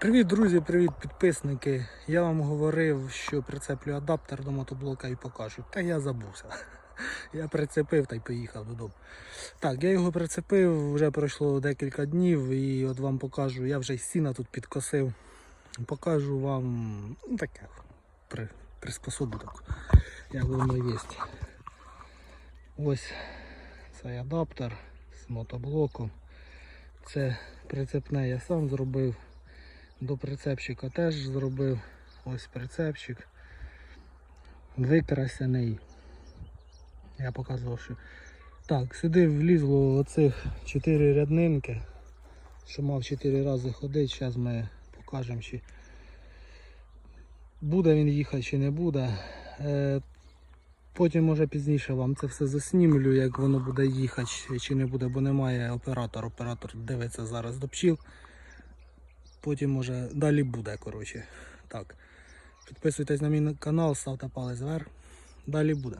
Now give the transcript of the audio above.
Привіт, друзі, привіт, підписники. Я вам говорив, що прицеплю адаптер до мотоблока і покажу. Та я забувся. Я прицепив та й поїхав додому. Так, я його прицепив, вже пройшло декілька днів і от вам покажу, я вже сіна тут підкосив. Покажу вам ну, таке при, приспособу таку, як воно є. Ось цей адаптер з мотоблоком. Це прицепне я сам зробив. До прицепчика теж зробив. Ось прицепчик. Викрасений. Я показував, що. Так, сюди влізло оцих 4 ряднинки. Що мав 4 рази ходити. Зараз ми покажемо, чи буде він їхати, чи не буде. Е, Потім може пізніше вам це все заснімлю, як воно буде їхати чи не буде, бо немає оператора. Оператор дивиться зараз до пчіл. Потім може далі буде, коротше. Так. Підписуйтесь на мій канал, ставте палець вверх. Далі буде.